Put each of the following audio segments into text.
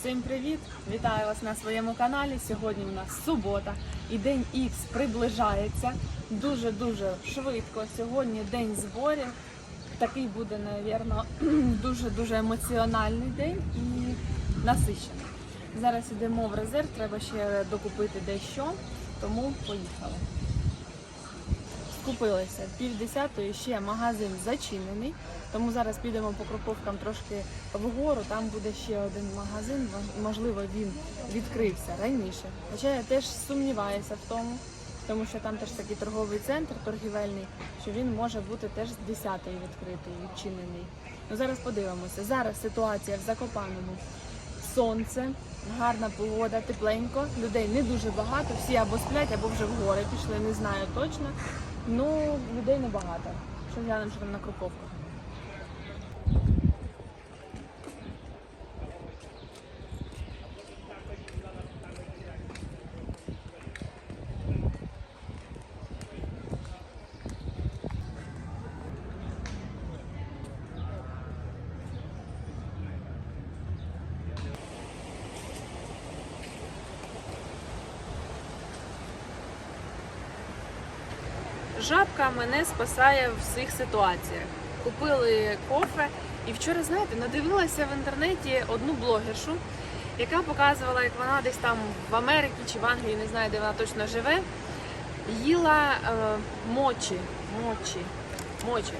Всім привіт! Вітаю вас на своєму каналі. Сьогодні у нас субота і день Х приближається дуже-дуже швидко. Сьогодні день зборів. Такий буде, напевно, дуже-дуже емоціональний день і насичений. Зараз йдемо в резерв, треба ще докупити дещо, тому поїхали. Скупилися пів десятої, ще магазин зачинений, тому зараз підемо по кроповкам трошки вгору. Там буде ще один магазин. Можливо, він відкрився раніше. Хоча я теж сумніваюся в тому, тому що там теж такий торговий центр торгівельний, що він може бути теж з 10-ї відкритий, відчинений. Ну зараз подивимося. Зараз ситуація в Закопаному. Сонце, гарна погода, тепленько. Людей не дуже багато. Всі або сплять, або вже в гори пішли. Не знаю точно. Ну, людей небагато. Що глянемо, що там на Круковках. Мене спасає в всіх ситуаціях. Купили кофе і вчора, знаєте, надивилася в інтернеті одну блогершу, яка показувала, як вона десь там в Америці чи в Англії, не знаю, де вона точно живе, їла е, мочі. Мочі. Мочі.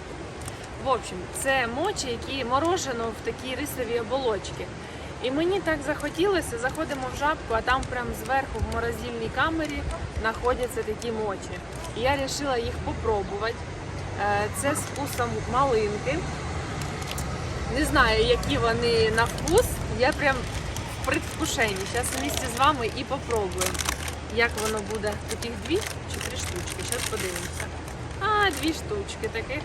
В общем, це мочі, які морожено в такі рисові оболочки. І мені так захотілося, заходимо в жабку, а там прям зверху в морозильній камері знаходяться такі мочі. І я вирішила їх попробувати. Е, Це з вкусом малинки. Не знаю, які вони на вкус. Я прям в предвкушенні. Зараз вместе з вами і попробую, як воно буде. Таких дві чи три штучки. Зараз подивимося. А, дві штучки таких.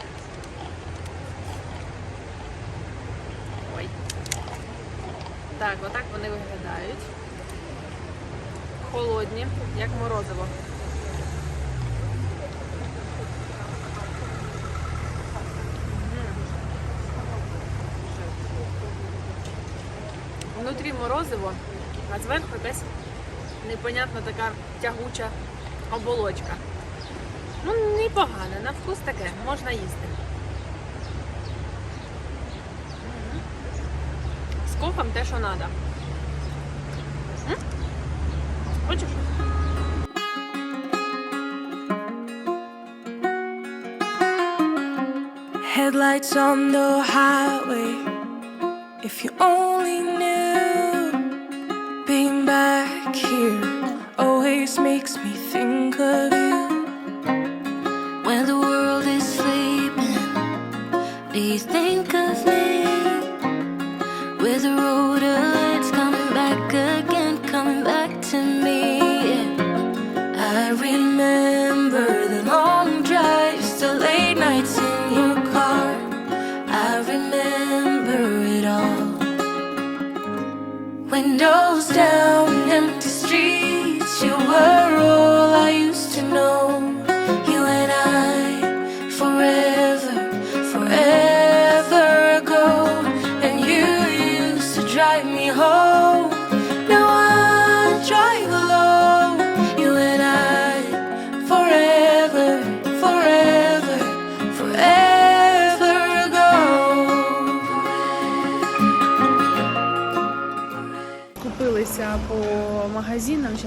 Ой. Так, отак вони виглядають. Холодні, як морозиво. Внутрі морозиво, а зверху якась непонятна така тягуча оболочка. Ну, непогано, на вкус таке, можна їсти. З кофем те, що треба. Хочеш? Headlights on the highway. If you only knew, being back here always makes me think of you. Windows down, empty streets, you were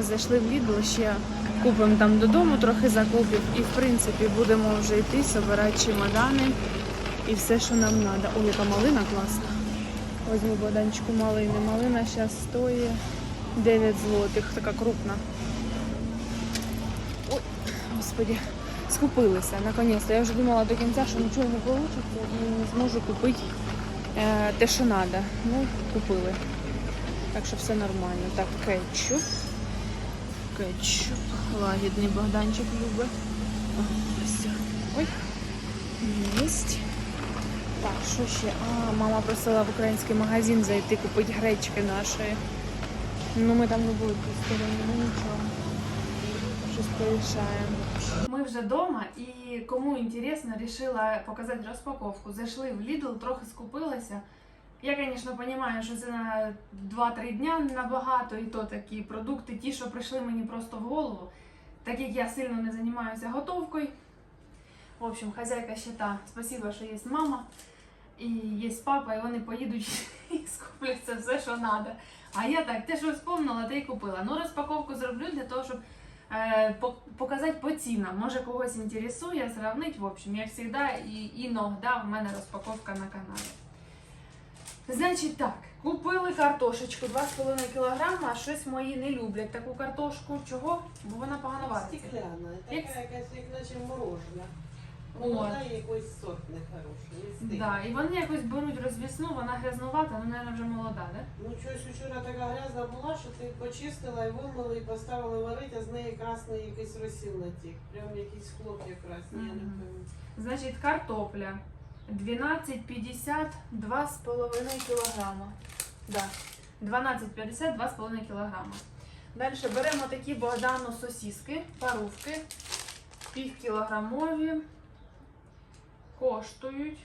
зайшли в Lidl, ще купимо там додому трохи закупів. І в принципі будемо вже йти, збирати чемодани і все, що нам треба. Ой, яка малина класна. Возьму баданчику малини. Малина зараз стоїть 9 злотих, така крупна. Ой, господи, скупилися наконець-то. Я вже думала до кінця, що нічого не вийде і не зможу купити е, те, що треба. Ну, купили. Так що все нормально. Так, кетчуп. Кетчуп. Лагідний Богданчик любить. Ой. Єсть. Так, що ще? А, мама просила в український магазин зайти купити гречки нашої. Ну, ми там не були в ну нічого. Щось порішаємо. Ми вже вдома і кому інтересно, вирішила показати розпаковку. Зайшли в Lidl, трохи скупилася. Я, звісно, розумію, що це на 2-3 дня набагато, і то такі продукти, ті, що прийшли мені просто в голову. Так як я сильно не займаюся готовкою. В общем, хазяйка щита, спасибо, що є мама і є папа, і вони поїдуть і скуплять це все, що треба. А я так, те, що вспомнила, те й купила. Ну, розпаковку зроблю для того, щоб е, показати по цінам. Може когось інтересує, сравнить. В общем, як завжди, і іногда в мене розпаковка на каналі. Значить так, купили картошечку 2,5 кг, а щось мої не люблять таку картошку. Чого? Бо вона погано вариться. Стекляна, Як- така якась, як наче морожена. От. Вона якийсь сорт нехороший. Да, і вони якось беруть розвісну, вона грязнувата, ну, мабуть, вже молода, да? Ну щось вчора така грязна була, що ти почистила і вимила, і поставила варити, а з неї красний якийсь розсіл натік. Прям якісь хлоп'я красні, я не пам'ятаю. Значить, картопля 12,50 2,5 кілограма. Да. 12,50 2,5 кілограма. Далі беремо такі Богдану сосіски, парувки, півкілограмові. Коштують.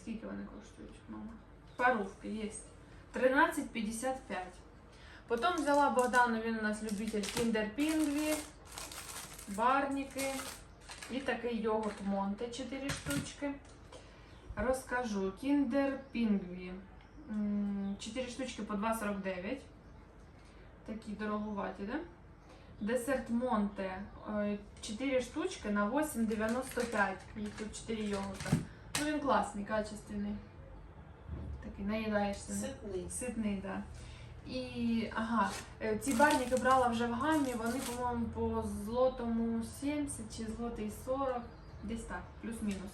Скільки вони коштують, мама? Парувки є. 13,55. Потім взяла Богдану, він у нас любитель Pingvi, барніки і такий йогурт Монте 4 штучки. Розкажу. Kinder Pingvi. 4 штучки по 2,49. Такі дороговаті, да? Десерт Монте 4 штучки на 8,95. Їх тут 4 йогурта. Ну він класний, качественний. Такий наїдаєшся. Ситний. Ситний, так. Да. І ага, е, ці барніки брала вже в гамі, вони, по-моєму, по злотому 70 чи злотий 40, десь так, плюс-мінус.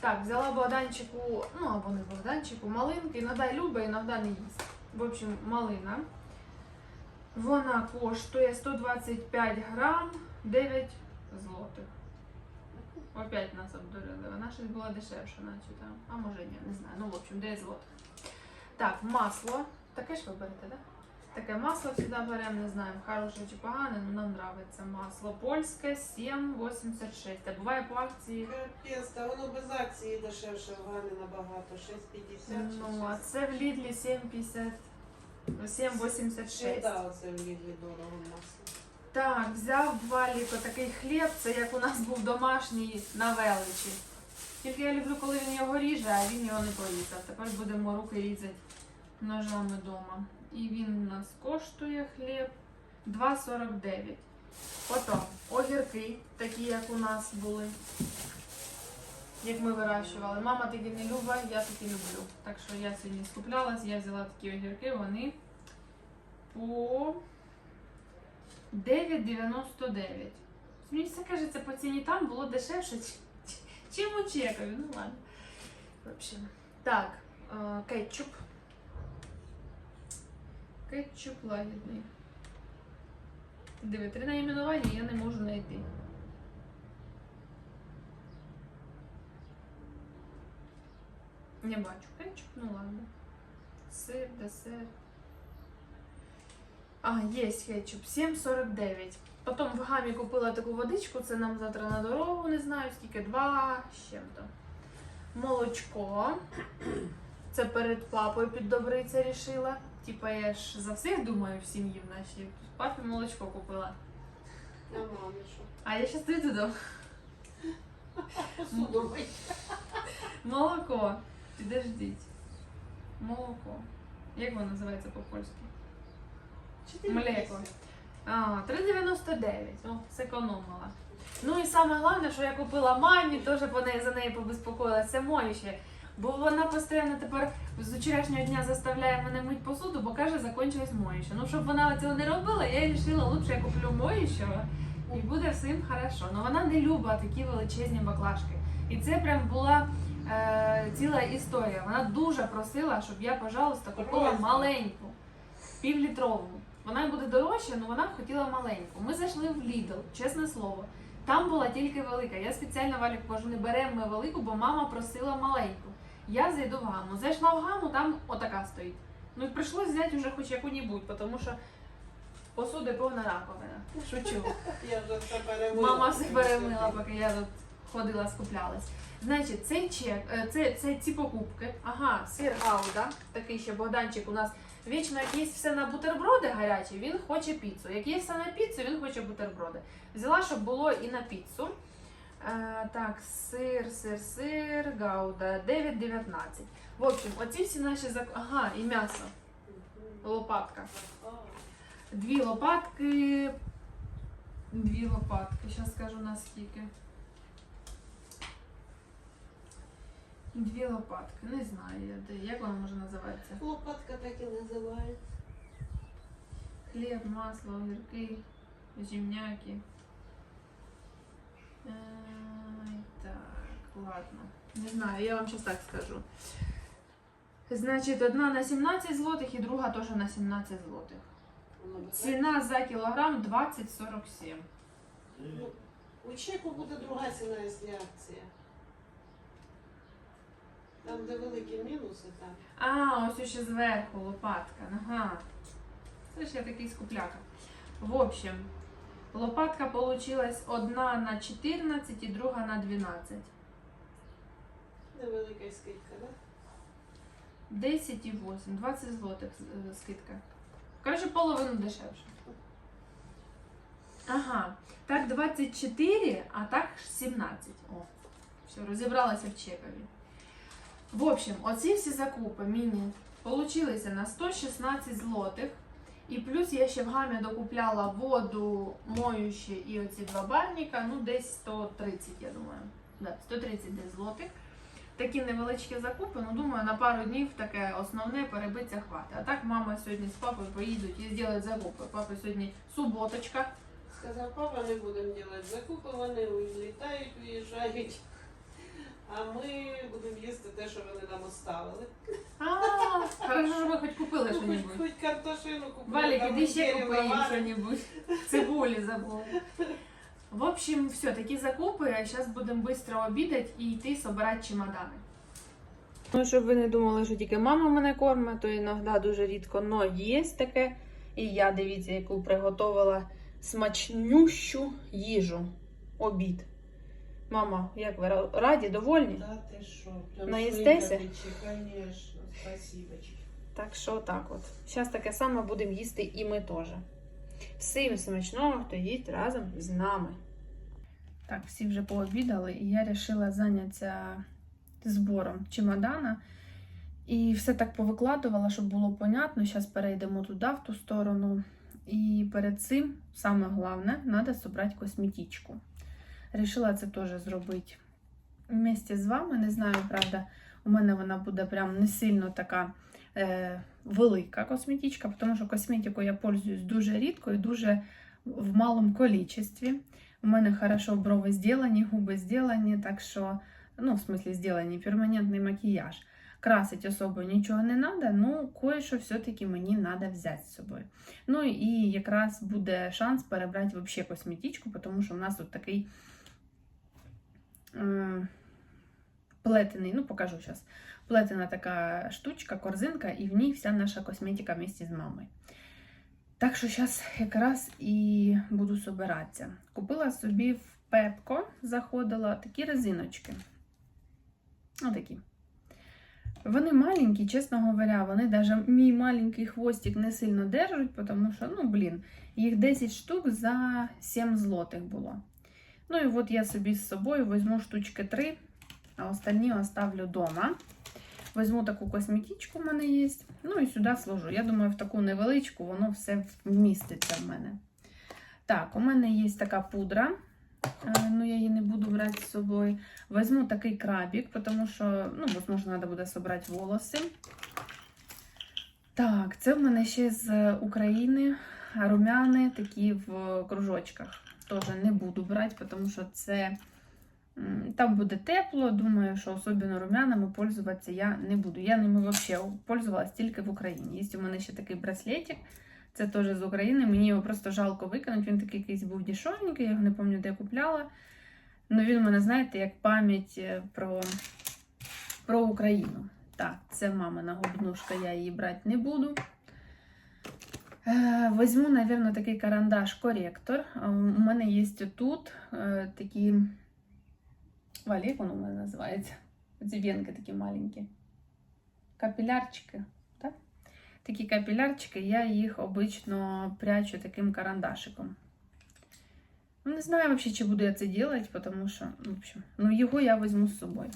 Так, взяла Богданчику, ну або не Богданчику, малинки, іноді любить, іноді не їсть. В общем, малина. Вона коштує 125 грам 9 злотих. Опять нас обдурили. Вона щось була дешевша, наче там. А може ні, не знаю. Ну, в общем, 9 злотих. Так, масло. Таке ж ви берете, так? Таке масло завжди беремо, не знаю, хороше чи погане, але нам подобається масло. Польське 7,86. А буває по акції. Капець, та воно без акції дешевше в Гамі набагато. 6,50 чи Ну, а це в Лідлі 7,50. Ну 7,86. да, оце в Лідлі дорого масло. Так, взяв валіко такий хліб, це як у нас був домашній на величі. Тільки я люблю, коли він його ріже, а він його не порізав. Тепер будемо руки різати ножами вдома. І він у нас коштує хліб 2,49. Потім огірки, такі, як у нас були, як ми вирощували. Мама такі не любить, я такі люблю. Так що я сьогодні скуплялась, я взяла такі огірки, вони по 9,99. Мені все кажеться, по ціні там було дешевше, чи- чи- чим у Чекові. Ну ладно. Так, е, кетчуп. Кетчуп лагідний. Диви, три найменування я не можу знайти. Не бачу кетчуп, ну ладно. Сир, десерт. А, є кетчуп. 7,49. Потім в гамі купила таку водичку, це нам завтра на дорогу, не знаю скільки, два з чим-то. Молочко. Це перед папою під піддобриця рішила. Типа я ж за всіх думаю в сім'ї в нашій. Папі молочко купила. А мамі що? А я щас йду додому. Посуду мить. Молоко. Підождіть. Молоко. Як воно називається по-польськи? Млеко. А, 3,99. О, зекономила. Ну і саме головне, що я купила мамі, теж по неї за неї побезпокоїлася, це моюще. Бо вона постійно тепер з вчорашнього дня заставляє мене мити посуду, бо каже, закончилось моюще. Ну, щоб вона цього не робила, я вирішила, лучше я куплю моющого і буде всім хорошо. Ну вона не любить такі величезні баклажки. І це прям була е, ціла історія. Вона дуже просила, щоб я, пожалуйста, купила маленьку, півлітрову. Вона буде дорожча, але вона хотіла маленьку. Ми зайшли в Lidl, чесне слово. Там була тільки велика. Я спеціально Валік кажу, не беремо ми велику, бо мама просила маленьку. Я зайду в гаму. Зайшла в гаму, там отака стоїть. Ну і прийшлось взяти вже хоч яку-небудь, тому що посуди повна раковина. Шучу. Я вже все перемила. Мама все перемила, поки я тут ходила, скуплялась. Значить, цей чек, е, це, це ці покупки. Ага, сир Гауда, такий ще Богданчик у нас. Вічно як є все на бутерброди гарячі, він хоче піцу. Як є все на піцу, він хоче бутерброди. Взяла, щоб було і на піцу. Е, так, сир, сир, сир, Гауда, 9,19. В общем, оці всі наші зак... Ага, і м'ясо. Лопатка. Дві лопатки. Дві лопатки. Зараз скажу наскільки. Дві лопатки. Не знаю. Як вона може називатися? Лопатка так і називається. Хліб, масло, огірки, земняки. Е, Так, ладно. Не знаю, я вам зараз так скажу. Значить, одна на 17 злотих і друга теж на 17 злотих. Ціна за кілограм 20,47. Ну, У чеку буде друга ціна, якщо акція. Там, де великі мінуси, там. А, ось ще зверху лопатка. Ага. Це ж я такий скупляка. В общем, лопатка получилась одна на 14 і друга на 12. Невелика скидка, так? 10 і 8, 20 злотих е, скидка. Коротше, половину дешевше. Ага, так 24, а так 17. О, все, розібралася в чекові. В общем, оці всі закупи міні получилися на 116 злотих. І плюс я ще в гамі докупляла воду, моючі і оці два барніка, ну десь 130, я думаю. Да, 130 десь злотих. Такі невеличкі закупи, ну думаю, на пару днів таке основне перебиться хватить. А так мама сьогодні з папою поїдуть і зроблять закупи. Папа сьогодні суботочка. Сказав, папа, не будемо робити закупи, вони улітають, виїжджають. А ми будемо їсти те, що вони нам оставили. Хорошо, що ви хоч купили Ну, хоч, хоч картошину купили. Валік, там іди ще купи їм що-небудь. Цибулі забули. В общем, все, такі закупи. а Зараз будемо швидко обідати і йти збирати чемодани. Ну, щоб ви не думали, що тільки мама мене кормить, то іноді дуже рідко, но є таке. І я дивіться, яку приготувала смачнющу їжу. Обід. Мама, як ви раді, довольні? Да, ти що? Прям Наїстеся? Конечно, спасибочки. Так що так от. Зараз таке саме будемо їсти і ми теж. Всім смачного, хто їсть разом з нами. Так, всі вже пообідали, і я вирішила зайнятися збором чемодана. І все так повикладувала, щоб було понятно. Зараз перейдемо туди, в ту сторону. І перед цим, саме головне, треба зібрати косметичку. Рішила це теж зробити вместе з вами. Не знаю, правда, у мене вона буде прям не сильно така велика косметичка, тому що косметику я пользуюсь дуже рідко і дуже в малому кількості. У мене хорошо брови зроблені, губи зроблені, так що, ну, в смысле, зроблені, перманентний макіяж. Красить особо нічого не треба, ну, кое-що все-таки мені треба взяти з собою. Ну і якраз буде шанс перебрати взагалі косметичку, тому що у нас тут такий е, плетений, ну покажу зараз. Плетена така штучка, корзинка, і в ній вся наша косметика вместе з мамою. Так що зараз якраз і буду собиратися. Купила собі в Пепко, заходила такі резиночки. Отакі. Вони маленькі, чесно говоря, вони навіть мій маленький хвостик не сильно держать, тому що, ну, блін, їх 10 штук за 7 злотих було. Ну і от я собі з собою візьму штучки 3, а остальні оставлю вдома. Візьму таку косметичку, в мене є. Ну і сюди сложу. Я думаю, в таку невеличку воно все вміститься в мене. Так, у мене є така пудра. Е, Ну, я її не буду брати з собою. Візьму такий крабік, тому що, ну, можливо, треба буде зібрати волоси. Так, це в мене ще з України румяни такі в кружочках. Теж не буду брати, тому що це там буде тепло. Думаю, що особливо румянами пользуватися я не буду. Я ними взагалі пользувалась тільки в Україні. Є у мене ще такий браслетик. Це теж з України. Мені його просто жалко викинути. Він такий якийсь був дешевенький, я його не пам'ятаю, де я купляла. Ну він у мене, знаєте, як пам'ять е, про, про Україну. Так, це мамина губнушка, я її брати не буду. Е, Візьму, мабуть, такий карандаш-коректор. Е, У мене є тут такі Валі, як воно у мене називається. Ці венки такі маленькі. Капілярчики, так? Такі капілярчики, я їх обично прячу таким карандашиком. Ну, не знаю вообще, чи буду я це робити, тому що, ну, в общем, ну, його я візьму з собою.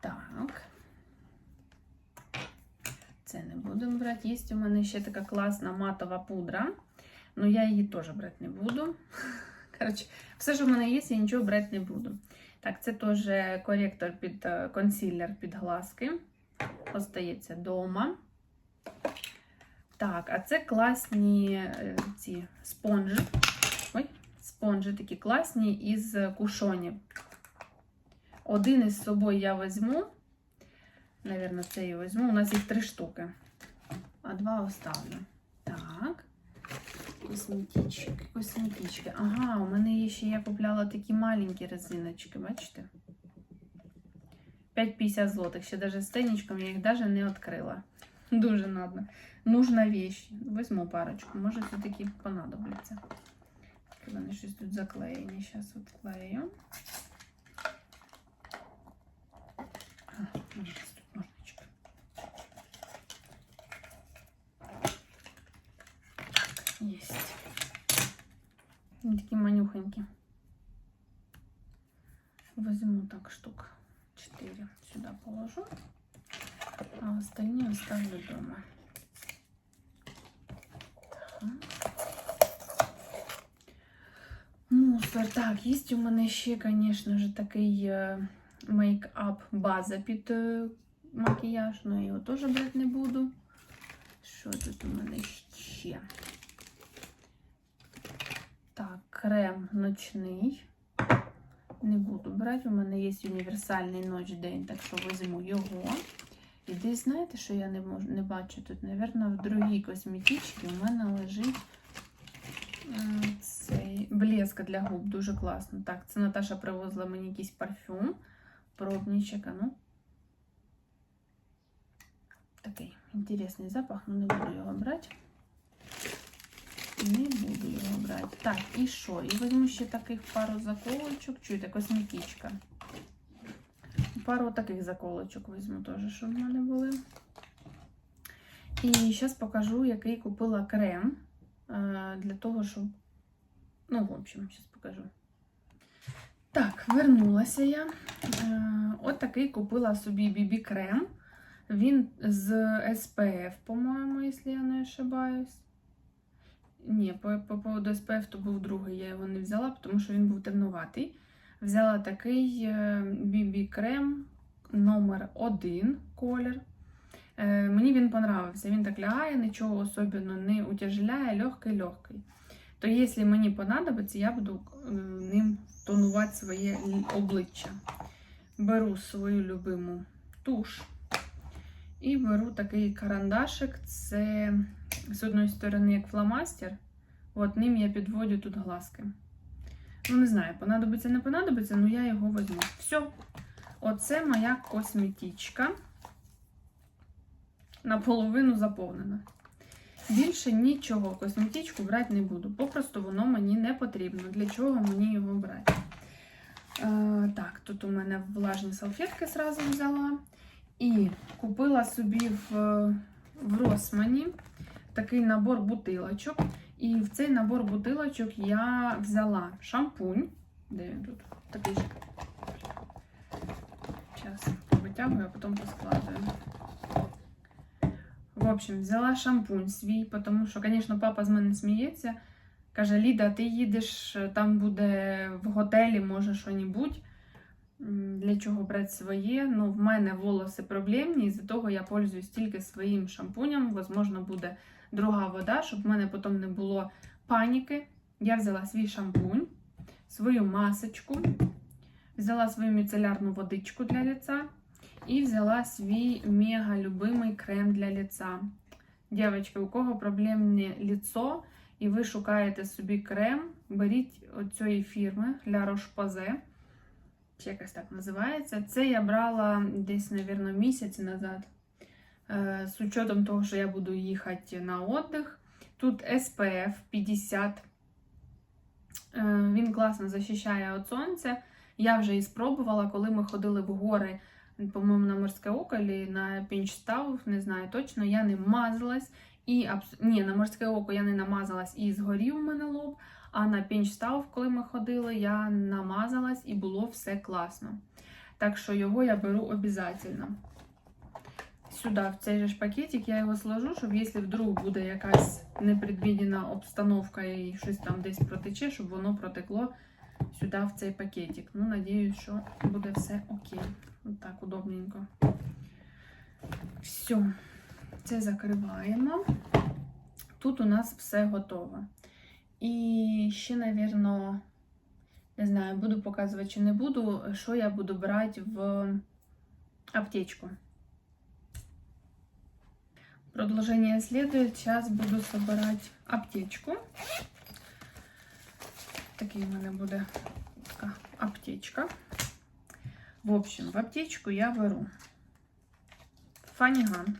Так. Це не будемо брати. Є у мене ще така класна матова пудра. Ну, я її теж брати не буду. Коротше, все, що в мене є, я нічого брати не буду. Так, це теж коректор під е, консилер під глазки. Остається вдома. Так, а це класні е, ці спонжі. Ой, спонжі такі класні із кушонів. Один із собою я візьму. Навірно, це і візьму. У нас їх три штуки. А два оставлю. Так. Косметички. Косметички. Ага, у мене є ще я купляла такі маленькі резиночки, бачите? 5,50 злотих. Ще навіть з тенічком я їх навіть не відкрила. Дуже надо. Нужна вещь. Візьму парочку. Може, все-таки понадобиться. Вони щось тут заклеєні. Зараз відклею. Они такие манюхонькі. Возьму так штук 4 сюда положу, а остальные оставлю дома. Так. Мусор. Так, є у мене ще, звісно ж, такий е, мейкап база під е, макіяж, але я його теж брати не буду. Що тут у мене ще? Крем ночний. Не буду брати. У мене є універсальний ноч-день, так що візьму його. І десь, знаєте, що я не можу не бачу тут, Навірно, в другій косметичці у мене лежить цей блеск для губ. Дуже класно. Так, це Наташа привозила мені якийсь парфюм. Пробничок, а ну. Такий інтересний запах, але не буду його брати. Не буду його брати. Так, і що? І візьму ще таких пару заколочок. Чуєте, косметичка. Пару таких заколочок візьму теж, щоб в мене були. І зараз покажу, який купила крем. е, Для того, щоб. Ну, в общем, зараз покажу. Так, вернулася я. Е, От такий купила собі BB крем. Він з SPF, по-моєму, якщо я не ошибаюсь. Ні, по, по поводу SPF то був другий, я його не взяла, тому що він був темнуватий. Взяла такий BB крем номер 1 колір. Е, Мені він понравився. Він так лягає, нічого особливо не утяжеляє, легкий-легкий. То якщо мені понадобиться, я буду е, ним тонувати своє обличчя. Беру свою любиму туш і беру такий карандашик. Це з одної сторони як фломастер. От ним я підводю тут глазки. Ну, не знаю, понадобиться, не понадобиться, але я його візьму. Все. Оце моя косметичка. Наполовину заповнена. Більше нічого косметичку брати не буду. Попросту воно мені не потрібно. Для чого мені його брати? Е, так, тут у мене влажні салфетки зразу взяла. І купила собі в, в Росмані такий набор бутилочок. І в цей набор бутилочок я взяла шампунь. Де він тут? Такий же. Зараз витягую, а потім поскладую. В общем, взяла шампунь свій, тому що, звісно, папа з мене сміється. Каже, Ліда, ти їдеш, там буде в готелі, може, що-небудь. Для чого брати своє? Ну, в мене волоси проблемні, із-за того я пользуюсь тільки своїм шампунем. Возможно, буде друга вода, щоб в мене потім не було паніки. Я взяла свій шампунь, свою масочку, взяла свою міцелярну водичку для лица і взяла свій мега любимий крем для лица. Дівчатки, у кого проблемне лицо, і ви шукаєте собі крем, беріть оцієї фірми La Roche-Posay. Чи якось так називається. Це я брала десь, мабуть, місяць назад. Е, З учетом того, що я буду їхати на отдих. Тут SPF 50. Е, Він класно захищає від сонця. Я вже і спробувала, коли ми ходили в гори, по-моєму, на морське око і на пінчстав, не знаю точно, я не мазалась. І абс... ні, на морське око я не намазалась і згорів у мене лоб. А на пінчстав, коли ми ходили, я намазалась і було все класно. Так що його я беру обов'язково. Сюди, в цей же ж пакетик, я його сложу, щоб якщо вдруг буде якась непредвідена обстановка і щось там десь протече, щоб воно протекло сюди в цей пакетик. Ну, надіюсь, що буде все окей. Ось так удобненько. Все, це закриваємо. Тут у нас все готово. І ще, напевно, не знаю, буду показувати чи не буду, що я буду брати в аптечку. Продолжение следует. Сейчас буду собирать аптечку. Такий в мене буде така аптечка. В общем, в аптечку я беру фаніган.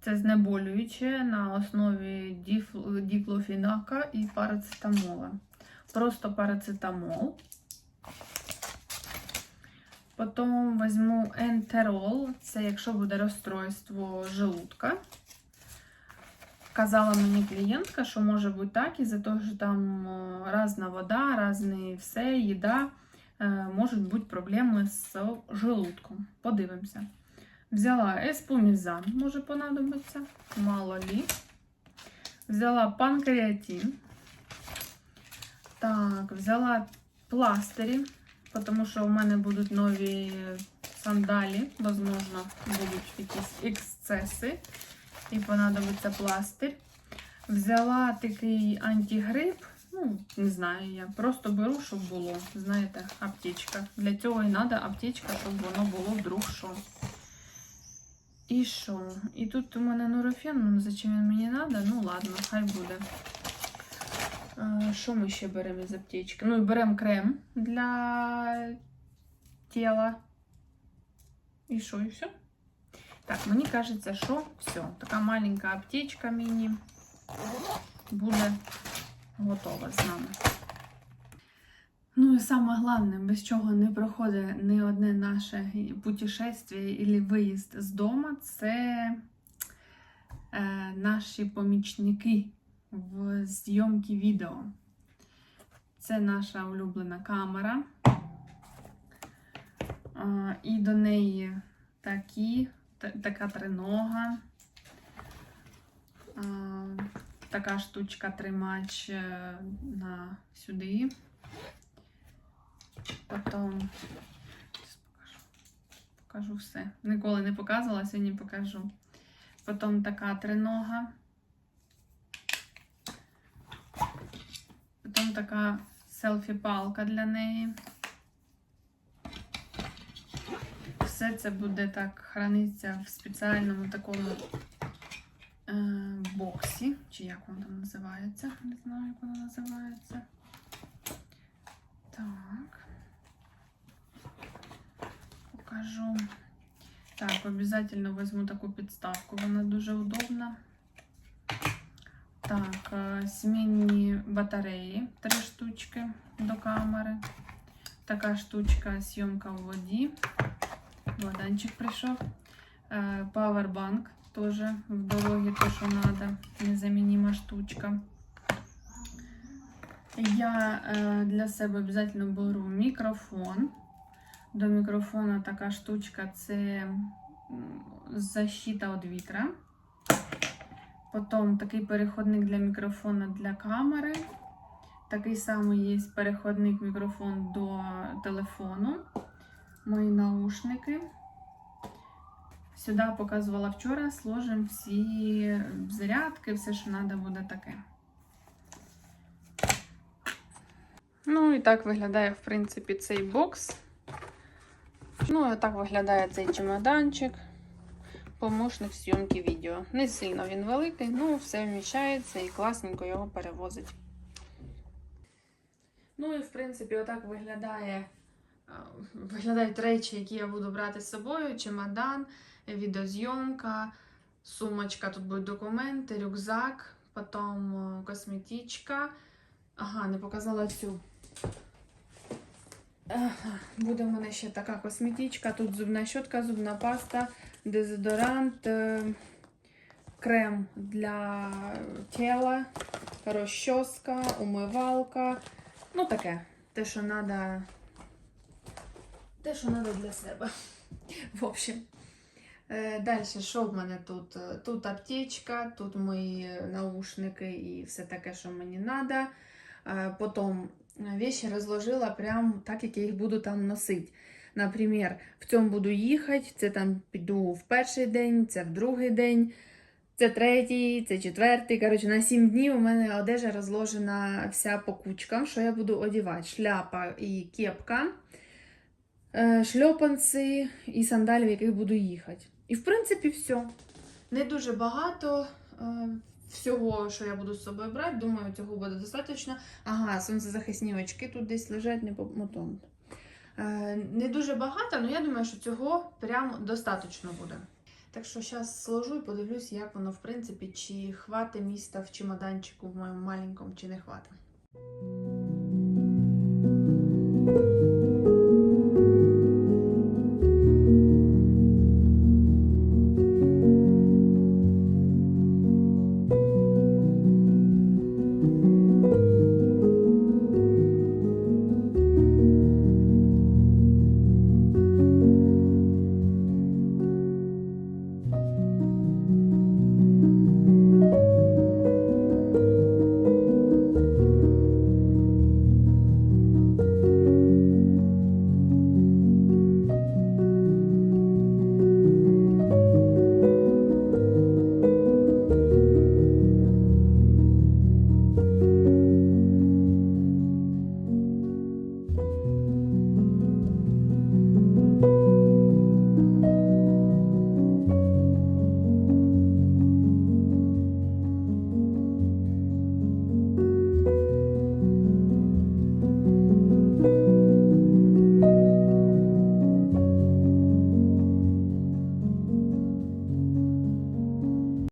Це знеболююче на основі діф- діклофінака і парацетамола. Просто парацетамол. Потім візьму ентерол, це якщо буде розстройство желудка. Казала мені клієнтка, що може бути так, із-за того, що там е, різна вода, різне все, їда, е, можуть бути проблеми з желудком. Подивимося. Взяла еспумізан, може понадобиться, мало лі. Взяла панкреатин. Так, взяла пластирі, тому що у мене будуть нові сандалі, можливо, будуть якісь ексцеси, і понадобиться пластир. Взяла такий антигрип, ну, не знаю, я просто беру, щоб було, знаєте, аптечка. Для цього і треба аптечка, щоб воно було вдруг що. І що? І тут у мене нурофен, ну зачем він мені треба? Ну ладно, хай буде. Що ми ще беремо із аптечки? Ну і беремо крем для тіла. І що, і все? Так, мені кажеться, що все. Така маленька аптечка міні буде готова з нами. Ну і саме головне, без чого не проходить ні одне наше путешествие або виїзд з дому, це е, наші помічники в зйомці відео. Це наша улюблена камера. І до неї такі, така тринога, така штучка тримач е, на сюди. Потім покажу. покажу все. Ніколи не показувала, сьогодні покажу. Потім така тринога. Потім така селфі-палка для неї. Все це буде так хранитися в спеціальному такому е, боксі. Чи як воно там називається? Не знаю, як воно називається. Так. Покажу. Так, обязательно возьму таку підставку, вона дуже удобна. Так, е, змінні батареї, три штучки до камери. Така штучка, зйомка в воді. Богданчик прийшов. Е, Павербанк теж в дорогі, то, що треба. Незамінима штучка. Я е, для себе обов'язково беру мікрофон. До мікрофона така штучка це защита від вітра. Потім такий переходник для мікрофона для камери. Такий самий є переходник мікрофон до телефону. Мої наушники. Сюди показувала вчора, сложимо всі зарядки, все, що треба буде таке. Ну і так виглядає, в принципі, цей бокс. Ну, і так виглядає цей чемоданчик. Помощник зйомки відео. Не сильно він великий, ну все вміщається і класненько його перевозить. Ну і в принципі, отак виглядає. Виглядають речі, які я буду брати з собою: чемодан, відеозйомка, сумочка, тут будуть документи, рюкзак, потім косметичка. Ага, не показала цю Буде в мене ще така косметичка. Тут зубна щотка, зубна паста, дезодорант, е, крем для тіла, розчоска, умивалка. Ну таке. Те, що треба. Те, що треба для себе. В общем. Е, Далі, що в мене тут? Е, Тут аптечка, тут мої наушники і все таке, що мені треба. Потім вещи розложила прям так, як я їх буду там носити. Наприклад, в цьому буду їхати, це там піду в перший день, це в другий день, це третій, це четвертий. Коротше, на сім днів у мене одежа розложена вся по кучкам, що я буду одягати. Шляпа і кепка, е, шльопанці і сандалі, в яких буду їхати. І в принципі все. Не дуже багато е, всього, що я буду з собою брати. Думаю, цього буде достатньо. Ага, сонцезахисні очки тут десь лежать не по мотом. Е, не дуже багато, але я думаю, що цього прям достатньо буде. Так що зараз сложу і подивлюсь, як воно, в принципі, чи хвати міста в чемоданчику в моєму маленькому, чи не хватить.